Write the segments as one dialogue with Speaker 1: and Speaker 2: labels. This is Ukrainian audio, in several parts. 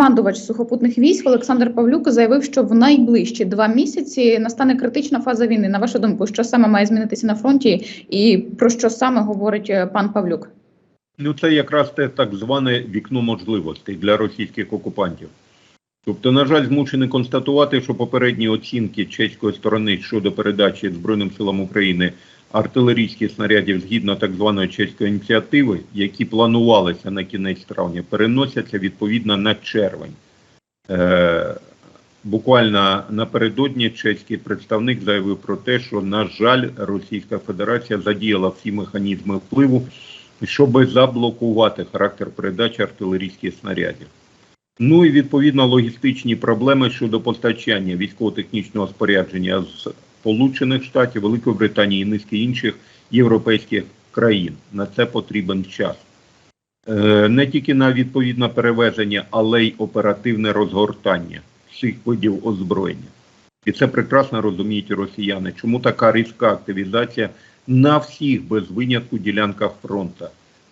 Speaker 1: Командувач сухопутних військ Олександр Павлюк заявив, що в найближчі два місяці настане критична фаза війни. На вашу думку, що саме має змінитися на фронті, і про що саме говорить е, пан Павлюк?
Speaker 2: Ну, це якраз те так зване вікно можливостей для російських окупантів. Тобто, на жаль, змушений констатувати, що попередні оцінки чеської сторони щодо передачі Збройним силам України артилерійських снарядів згідно так званої чеської ініціативи, які планувалися на кінець травня, переносяться відповідно на червень. Е, буквально напередодні чеський представник заявив про те, що, на жаль, Російська Федерація задіяла всі механізми впливу, щоб заблокувати характер передачі артилерійських снарядів. Ну і відповідно логістичні проблеми щодо постачання військово-технічного спорядження з Сполучених Штатів, Великої Британії і низки інших європейських країн. На це потрібен час. Е, Не тільки на відповідне перевезення, але й оперативне розгортання всіх видів озброєння. І це прекрасно розуміють росіяни. Чому така різка активізація на всіх без винятку ділянках фронту?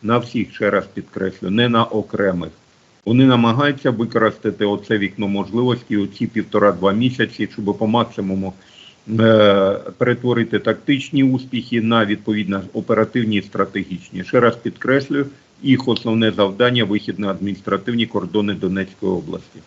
Speaker 2: На всіх, ще раз підкреслю, не на окремих. Вони намагаються використати оце вікно можливості, оці півтора-два місяці, щоб по максимуму е, перетворити тактичні успіхи на відповідно оперативні і стратегічні. Ще раз підкреслюю, їх основне завдання вихід на адміністративні кордони Донецької області.